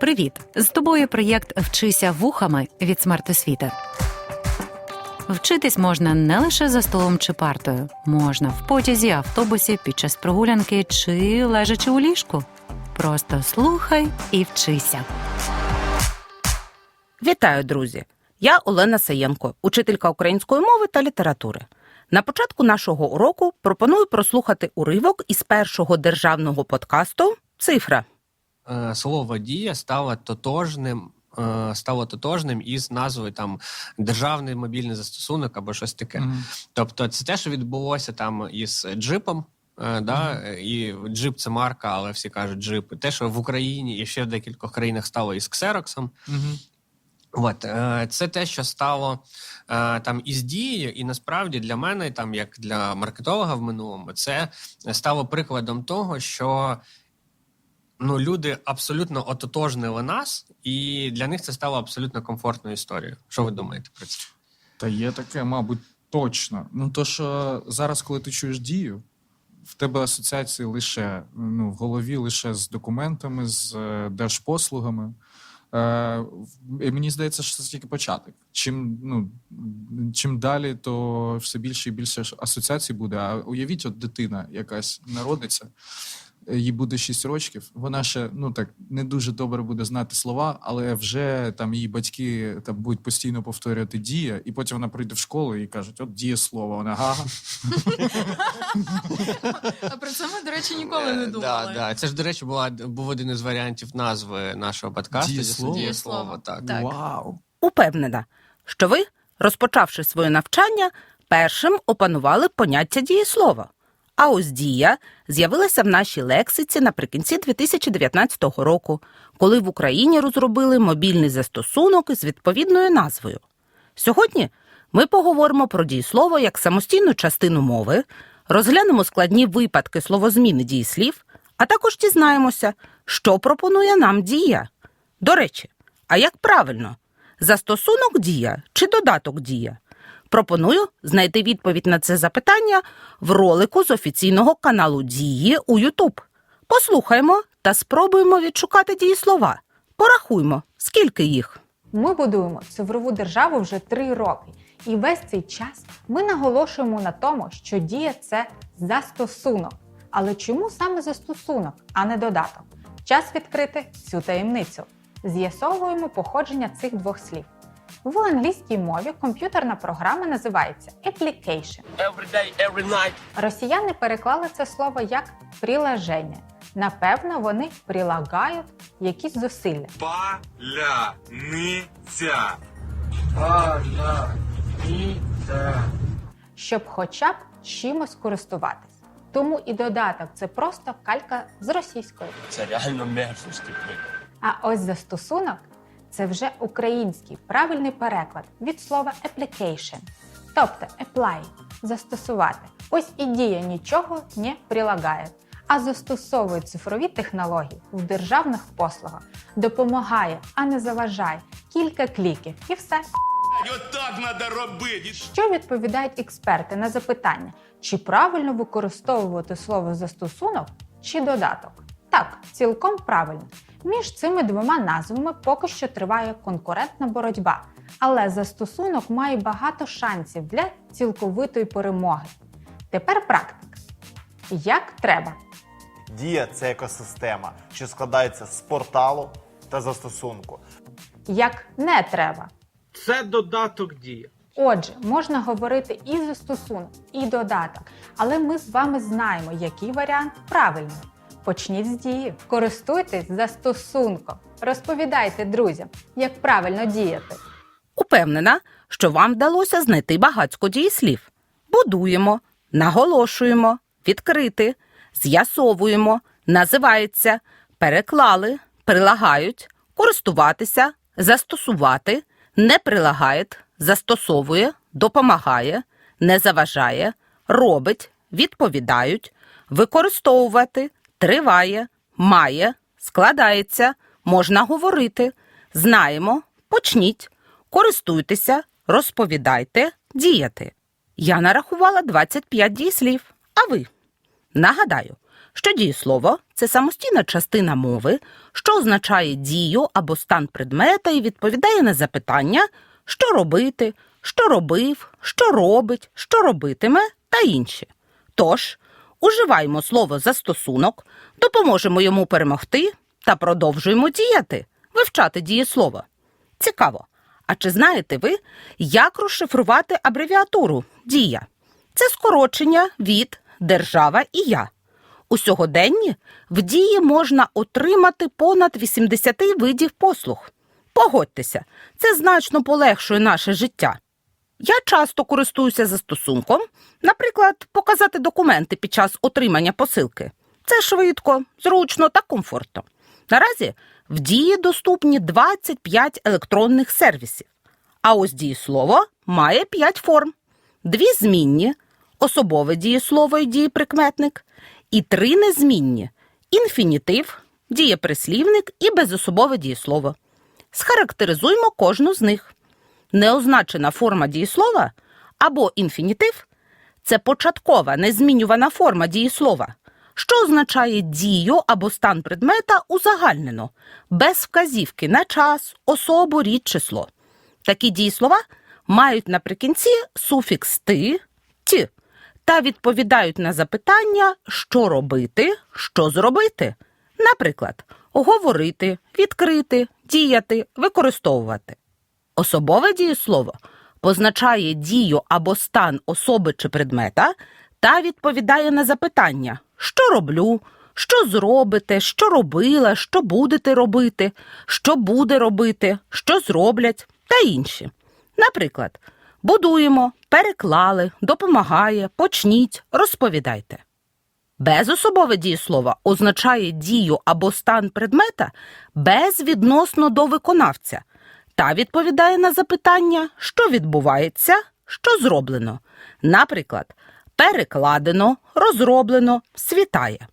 Привіт! З тобою проєкт Вчися вухами від смертосвіти. Вчитись можна не лише за столом чи партою, можна в потязі, автобусі, під час прогулянки чи лежачи у ліжку. Просто слухай і вчися. Вітаю, друзі! Я Олена Саєнко, учителька української мови та літератури. На початку нашого уроку пропоную прослухати уривок із першого державного подкасту Цифра. Е, слово дія стало тотожним. е, Стало тотожним із назвою там державний мобільний застосунок або щось таке. Мгм. Тобто, це те, що відбулося там із джипом. е, Да, і джип це марка, але всі кажуть джип. І Те, що в Україні і ще в декількох країнах стало із ксероксом. Мгм. От е, це те, що стало е, там із дією, і насправді для мене, там як для маркетолога в минулому, це стало прикладом того, що ну люди абсолютно ототожнили нас, і для них це стало абсолютно комфортною історією. Що ви думаєте про це? Та є таке, мабуть, точно. Ну то що зараз, коли ти чуєш дію, в тебе асоціації лише ну, в голові лише з документами, з е, держпослугами. Е, і мені здається, що це тільки початок. Чим, ну, чим далі, то все більше і більше асоціацій буде. А уявіть, от дитина якась народиться, їй буде 6 років, вона ще ну так не дуже добре буде знати слова, але вже там її батьки там будуть постійно повторювати дія, і потім вона прийде в школу і кажуть: от діє слово, вона гага. А про це ми, до речі, ніколи не Е, думали. Да, да. Це ж, до речі, була був один із варіантів назви нашого подкасту. Дієслово? Дієслово, так. Так. Вау! Упевнена, що ви, розпочавши своє навчання, першим опанували поняття дієслова. А ось дія з'явилася в нашій лексиці наприкінці 2019 року, коли в Україні розробили мобільний застосунок із відповідною назвою. Сьогодні ми поговоримо про дієслово як самостійну частину мови, розглянемо складні випадки словозміни дієслів, а також дізнаємося, що пропонує нам дія. До речі, а як правильно? Застосунок дія чи додаток дія? Пропоную знайти відповідь на це запитання в ролику з офіційного каналу Дії у YouTube. Послухаймо та спробуємо відшукати дієслова. Порахуймо, скільки їх. Ми будуємо цифрову державу вже три роки, і весь цей час ми наголошуємо на тому, що дія це застосунок. Але чому саме застосунок, а не додаток? Час відкрити цю таємницю. З'ясовуємо походження цих двох слів. В англійській мові комп'ютерна програма називається application. every day, every night. Росіяни переклали це слово як приложення. Напевно, вони прилагають якісь зусилля. Паляниця. щоб хоча б чимось користуватись. Тому і додаток це просто калька з російської. Це реально мерзость. А ось застосунок це вже український правильний переклад від слова application, тобто apply – застосувати. Ось і дія нічого не прилагає, а застосовує цифрові технології в державних послугах, допомагає, а не заважає. Кілька кліків і все. Так треба робити. Що відповідають експерти на запитання, чи правильно використовувати слово застосунок чи додаток? Так, цілком правильно. Між цими двома назвами поки що триває конкурентна боротьба, але застосунок має багато шансів для цілковитої перемоги. Тепер практика. Як треба? Дія це екосистема, що складається з порталу та застосунку. Як не треба. Це додаток дія. Отже, можна говорити і застосунок, і додаток, але ми з вами знаємо, який варіант правильний. Почніть з дії, користуйтесь застосунком, розповідайте друзям, як правильно діяти. Упевнена, що вам вдалося знайти багатько дієслів. Будуємо, наголошуємо, відкрити, з'ясовуємо, називається, переклали, прилагають, користуватися, застосувати, не прилагають, застосовує, допомагає, не заважає, робить, відповідають, використовувати, триває, має, складається, можна говорити, знаємо, почніть, користуйтеся, розповідайте, діяти. Я нарахувала 25 дієслів. А ви? Нагадаю, що дієслово це самостійна частина мови, що означає дію або стан предмета і відповідає на запитання, що робити, що робив, що робить, що робитиме та інші. Тож, уживаємо слово застосунок, допоможемо йому перемогти та продовжуємо діяти, вивчати дієслово. Цікаво. А чи знаєте ви, як розшифрувати абревіатуру Дія? Це скорочення від держава і я. У сьогоденні в дії можна отримати понад 80 видів послуг. Погодьтеся, це значно полегшує наше життя. Я часто користуюся застосунком, наприклад, показати документи під час отримання посилки. Це швидко, зручно та комфортно. Наразі в дії доступні 25 електронних сервісів. А ось дієслово має 5 форм: дві змінні, особове дієслово і дієприкметник, і три незмінні інфінітив, дієприслівник і безособове дієслово. Схарактеризуємо кожну з них. Неозначена форма дієслова або інфінітив це початкова незмінювана форма дієслова, що означає дію або стан предмета узагальнено, без вказівки на час, особу, рід, число. Такі дієслова мають наприкінці суфікс ти, ті та відповідають на запитання, що робити, що зробити. Наприклад, говорити, відкрити, діяти, використовувати. Особове дієслово позначає дію або стан особи чи предмета та відповідає на запитання, що роблю, що зробите, що робила, що будете робити, що буде робити, що зроблять? та інші. Наприклад, будуємо, переклали, допомагає, почніть, розповідайте. Безособове дієслово означає дію або стан предмета безвідносно до виконавця та відповідає на запитання, що відбувається, що зроблено. Наприклад, перекладено, розроблено, світає.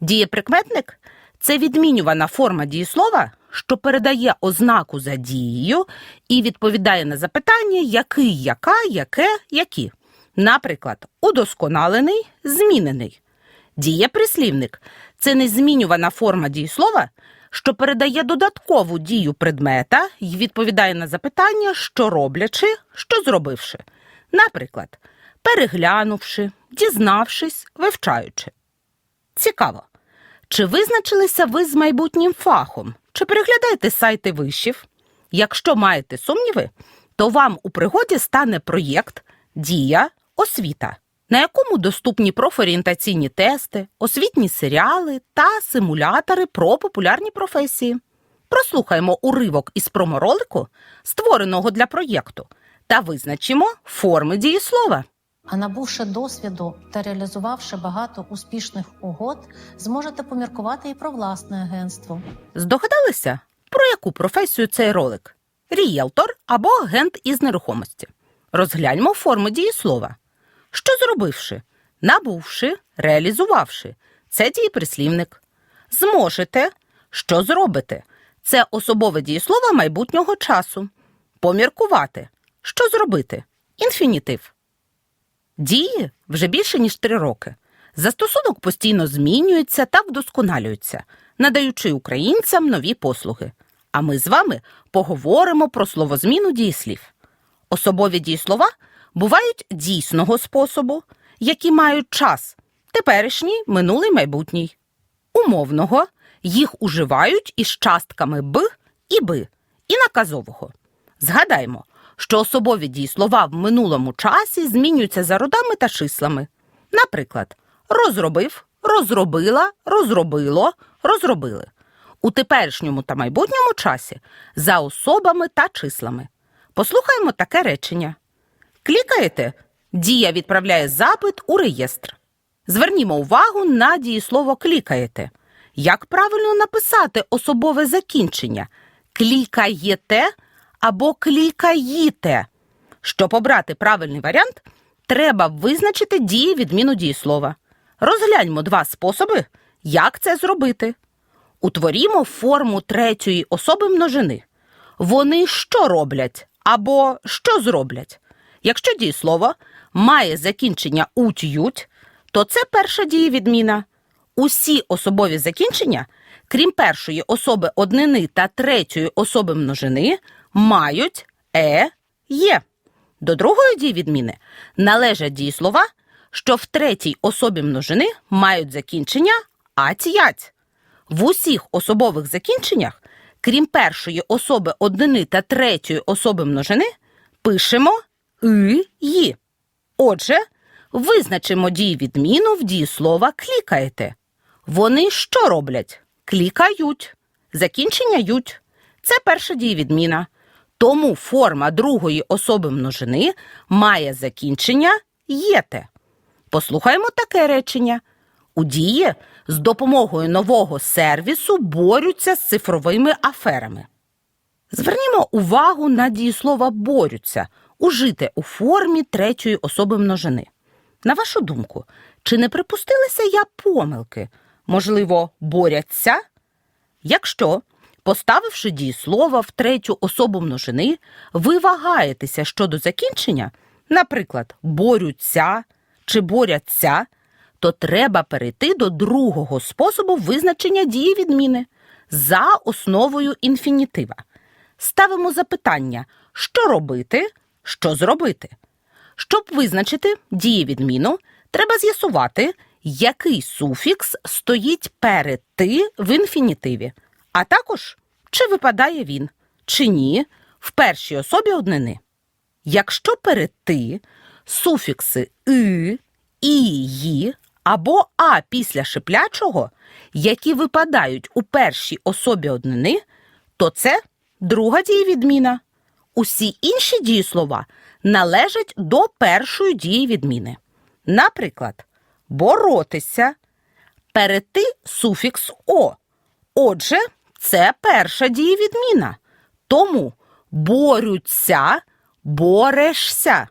Дієприкметник це відмінювана форма дієслова, що передає ознаку за дією і відповідає на запитання, який, яка, яке, які. Наприклад, удосконалений, змінений. Дієприслівник це незмінювана форма дієслова, що передає додаткову дію предмета і відповідає на запитання, що роблячи, що зробивши. Наприклад, переглянувши, дізнавшись, вивчаючи. Цікаво. Чи визначилися ви з майбутнім фахом? Чи переглядаєте сайти вишів? Якщо маєте сумніви, то вам у пригоді стане проєкт Дія освіта, на якому доступні профорієнтаційні тести, освітні серіали та симулятори про популярні професії. Прослухаємо уривок із проморолику, створеного для проєкту, та визначимо форми дієслова. А набувши досвіду та реалізувавши багато успішних угод, зможете поміркувати і про власне агентство. Здогадалися, про яку професію цей ролик? Рієлтор або агент із нерухомості. Розгляньмо форми дієслова. Що зробивши? Набувши, реалізувавши. Це дієприслівник. Зможете. Що зробите? Це особове дієслово майбутнього часу. Поміркувати. Що зробити? Інфінітив. Дії вже більше ніж три роки. Застосунок постійно змінюється та вдосконалюється, надаючи українцям нові послуги. А ми з вами поговоримо про словозміну дієслів. Особові дієслова бувають дійсного способу, які мають час теперішній, минулий, майбутній. Умовного їх уживають із частками б і би, і наказового. Згадаймо, що особові дієслова в минулому часі змінюються за родами та числами. Наприклад, розробив, розробила, розробило, розробили. У теперішньому та майбутньому часі за особами та числами. Послухаємо таке речення. Клікаєте, дія відправляє запит у реєстр. Звернімо увагу на дієслово клікаєте. Як правильно написати особове закінчення? Клікаєте або клікаїте. Щоб обрати правильний варіант, треба визначити дії відміну дієслова. Розгляньмо два способи, як це зробити. Утворімо форму третьої особи множини. Вони що роблять або що зроблять? Якщо дієслово має закінчення уть-ють, то це перша дієвідміна. Усі особові закінчення, крім першої особи однини та третьої особи множини, мають е, є. До другої дієвідміни належать дієслова, що в третій особі множини мають закінчення ать-ять. В усіх особових закінченнях, крім першої особи однини та третьої особи множини, пишемо и ї. Отже, визначимо дієвідміну в дієслова клікаєте. Вони що роблять? Клікають. Закінчення ють. Це перша дієвідміна. Тому форма другої особи множини має закінчення єте. Послухаємо таке речення. У дії з допомогою нового сервісу борються з цифровими аферами. Звернімо увагу на дієслово борються, ужите у формі третьої особи множини. На вашу думку, чи не припустилася я помилки? Можливо, боряться? Якщо, поставивши дієслово в третю особу множини, ви вагаєтеся щодо закінчення, наприклад, борються чи боряться, то треба перейти до другого способу визначення дії відміни за основою інфінітива. Ставимо запитання, що робити, що зробити. Щоб визначити дієвідміну, треба з'ясувати, який суфікс стоїть перед ти в інфінітиві, а також чи випадає він, чи ні в першій особі однини. Якщо перед ти суфікси и, і, ї або а після шиплячого, які випадають у першій особі однини, то це друга дієвідміна. Усі інші дієслова належать до першої дієвідміни. Наприклад, боротися, перейти суфікс о. Отже, це перша дієвідміна. Тому борються, борешся.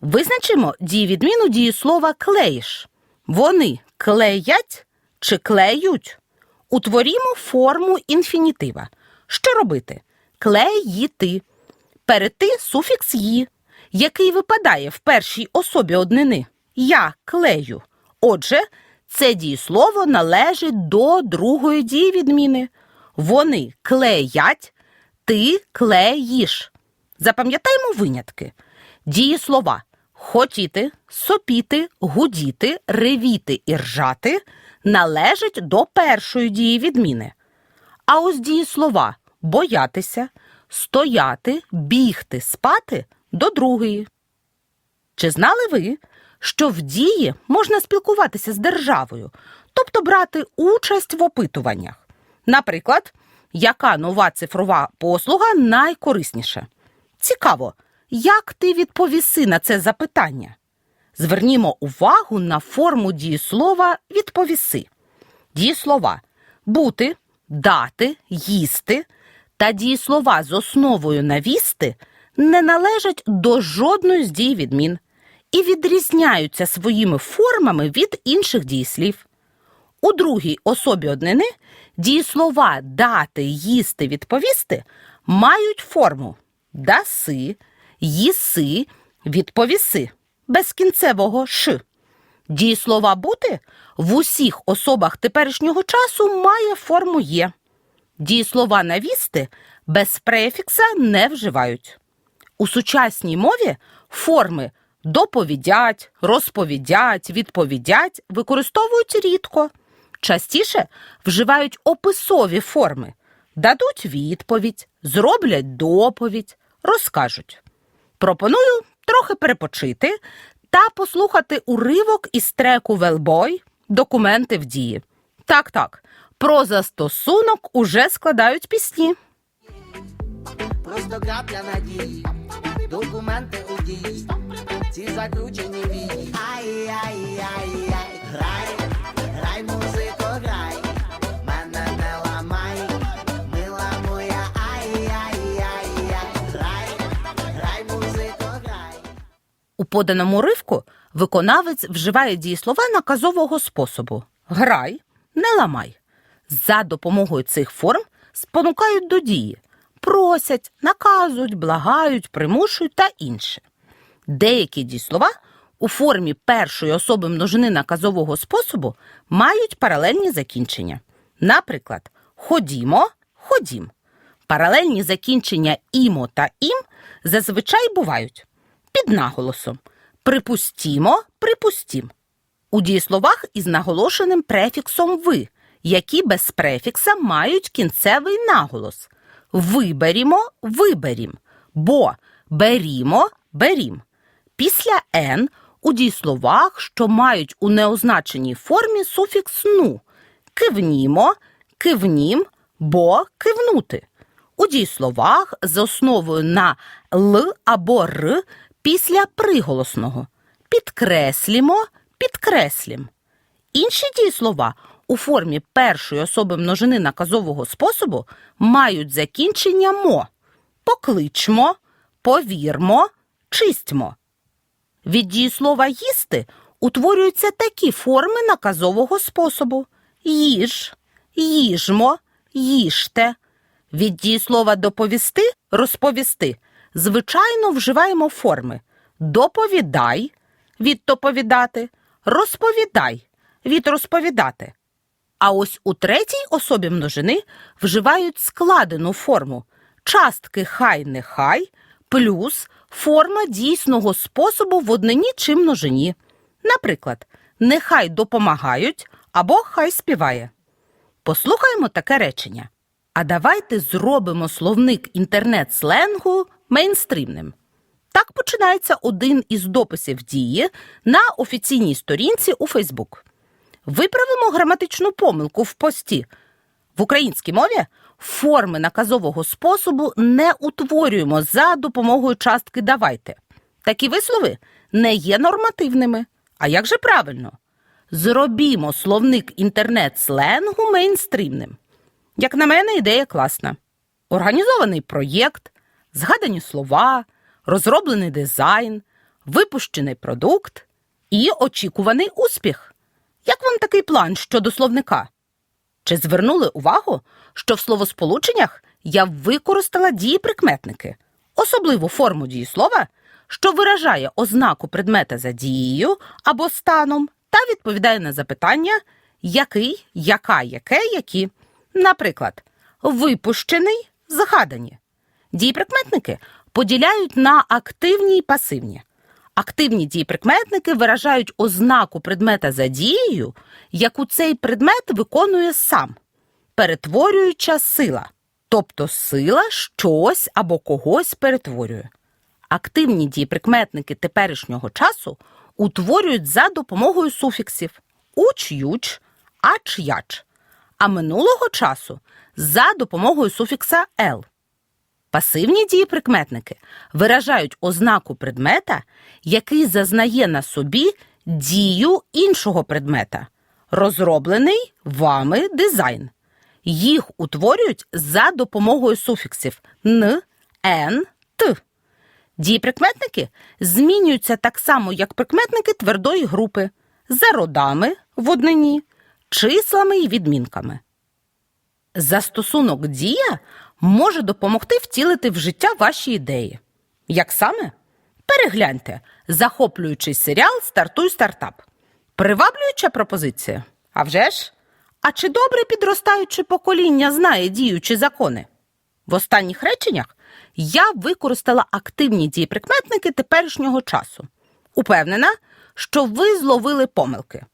Визначимо дієвідміну дієслова клеїш. Вони клеять чи клеють. Утворімо форму інфінітива. Що робити? Клеїти. Перейти суфікс ї, який випадає в першій особі однини. Я клею. Отже, це дієслово належить до другої дієвідміни. Вони клеять, ти клеїш. Запам'ятаємо винятки. Дієслова хотіти, сопіти, гудіти, ревіти і ржати належать до першої дієвідміни. А ось дієслова боятися, стояти, бігти, спати до другої. Чи знали ви, що в дії можна спілкуватися з державою, тобто брати участь в опитуваннях? Наприклад, яка нова цифрова послуга найкорисніша? Цікаво, як ти відповіси на це запитання? Звернімо увагу на форму дієслова відповіси. Дієслова бути, дати, їсти та дієслова з основою навісти не належать до жодної з дій відмін і відрізняються своїми формами від інших дієслів. У другій особі однини дієслова дати, їсти, відповісти мають форму даси, їси, відповіси без кінцевого ш. Дієслова бути в усіх особах теперішнього часу має форму є. Дієслова навісти без префікса не вживають. У сучасній мові форми доповідять, розповідять, відповідять використовують рідко. Частіше вживають описові форми, дадуть відповідь, зроблять доповідь, розкажуть. Пропоную трохи перепочити та послухати уривок із треку Велбой Документи в дії. Так, так, про застосунок уже складають пісні. Просто крапля надії, документи у дії, ці заключені вії. Ай, ай, ай, ай, грай, грай, музико, грай, мене не ламай, мила моя, ай, ай, ай, ай, грай, грай, музико, грай. У поданому уривку виконавець вживає дієслова наказового способу грай, не ламай. За допомогою цих форм спонукають до дії, просять, наказують, благають, примушують та інше. Деякі дієслова у формі першої особи множини наказового способу мають паралельні закінчення. Наприклад, ходімо, ходім. Паралельні закінчення імо та ім зазвичай бувають під наголосом припустімо, припустім. У дієсловах із наголошеним префіксом ви, які без префікса мають кінцевий наголос. Виберімо, виберім, бо берімо, берім. Після «н» у дієсловах, що мають у неозначеній формі суфікс «ну» кивнімо, кивнім, бо кивнути. У дієсловах з основою на л або р після приголосного підкреслімо, підкреслім. Інші дієслова у формі першої особи множини наказового способу мають закінчення мо покличмо, повірмо, чистьмо. Від дієслова їсти утворюються такі форми наказового способу: їж, їжмо, їжте. Від дієслова доповісти розповісти звичайно вживаємо форми доповідай від доповідати, розповідай від розповідати. А ось у третій особі множини вживають складену форму частки хай нехай плюс форма дійсного способу в однині чи множині. Наприклад, нехай допомагають або хай співає. Послухаємо таке речення. А давайте зробимо словник інтернет-сленгу мейнстрімним. Так починається один із дописів дії на офіційній сторінці у Фейсбук. Виправимо граматичну помилку в пості. В українській мові форми наказового способу не утворюємо за допомогою частки давайте. Такі вислови не є нормативними. А як же правильно? Зробімо словник інтернет-сленгу мейнстрімним. Як на мене, ідея класна. Організований проєкт, згадані слова, розроблений дизайн, випущений продукт і очікуваний успіх. Як вам такий план щодо словника? Чи звернули увагу, що в словосполученнях я використала дієприкметники, особливу форму дієслова, що виражає ознаку предмета за дією або станом та відповідає на запитання який, яка, яке, які. Наприклад, випущений, згадані. Дієприкметники поділяють на активні і пасивні. Активні дієприкметники виражають ознаку предмета за дією, яку цей предмет виконує сам, перетворююча сила, тобто сила щось або когось перетворює. Активні дієприкметники теперішнього часу утворюють за допомогою суфіксів уч-юч, ач-яч, а минулого часу за допомогою суфікса «л». Пасивні дієприкметники виражають ознаку предмета, який зазнає на собі дію іншого предмета, розроблений вами дизайн. Їх утворюють за допомогою суфіксів н, н, т. Дієприкметники змінюються так само, як прикметники твердої групи за родами в однині, числами і відмінками. Застосунок дія може допомогти втілити в життя ваші ідеї. Як саме? Перегляньте захоплюючий серіал Стартуй стартап. Приваблююча пропозиція. А вже ж? А чи добре підростаюче покоління знає діючі закони? В останніх реченнях я використала активні дієприкметники теперішнього часу. Упевнена, що ви зловили помилки.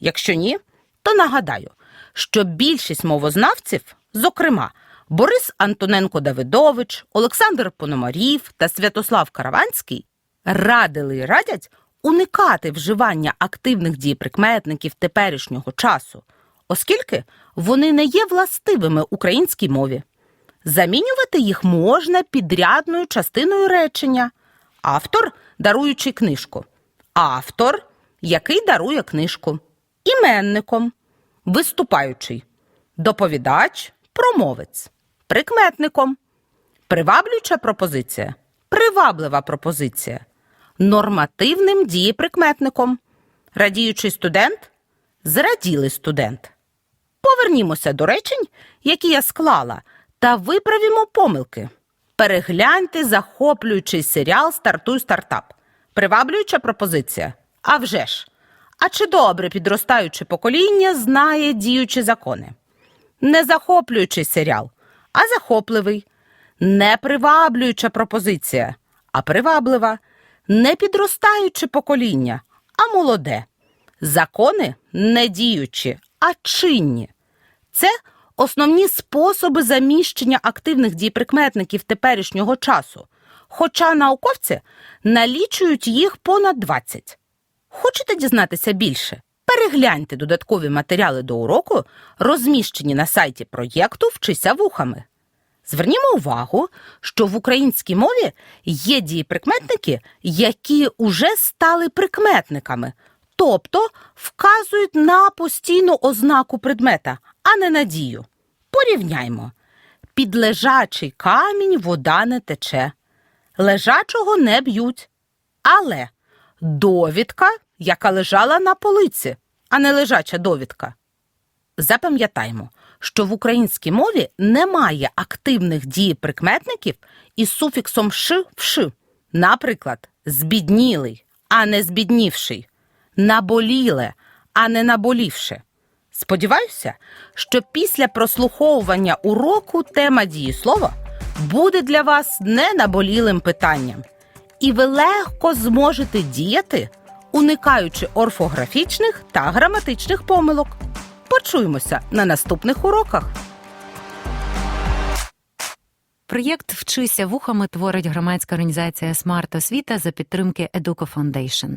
Якщо ні, то нагадаю, що більшість мовознавців, зокрема Борис Антоненко Давидович, Олександр Пономарів та Святослав Караванський, радили й радять уникати вживання активних дієприкметників теперішнього часу, оскільки вони не є властивими українській мові. Замінювати їх можна підрядною частиною речення. Автор, даруючи книжку. Автор, який дарує книжку. Іменником. Виступаючий. Доповідач, промовець. Прикметником. Приваблююча пропозиція. Приваблива пропозиція. Нормативним дієприкметником. Радіючий студент. Зраділий студент. Повернімося до речень, які я склала, та виправімо помилки. Перегляньте захоплюючий серіал Стартуй стартап. Приваблююча пропозиція. А вже ж. А чи добре підростаюче покоління знає діючі закони? Не захоплюючий серіал, а захопливий, не приваблююча пропозиція, а приваблива, не підростаюче покоління, а молоде. Закони не діючі, а чинні. Це основні способи заміщення активних дієприкметників теперішнього часу, хоча науковці налічують їх понад 20. Хочете дізнатися більше? Перегляньте додаткові матеріали до уроку, розміщені на сайті проєкту Вчися вухами. Звернімо увагу, що в українській мові є дієприкметники, які уже стали прикметниками, тобто вказують на постійну ознаку предмета, а не на дію. Порівняймо. Під лежачий камінь вода не тече, лежачого не б'ють. Але довідка, яка лежала на полиці, а не лежача довідка. Запам'ятаймо, що в українській мові немає активних дієприкметників із суфіксом ш в ш. Наприклад, збіднілий, а не збіднівший, наболіле, а не наболівши. Сподіваюся, що після прослуховування уроку тема дієслова буде для вас не наболілим питанням, і ви легко зможете діяти, уникаючи орфографічних та граматичних помилок. Почуємося на наступних уроках. Проєкт Вчися вухами творить громадська організація Смарт Освіта за підтримки Educo Foundation.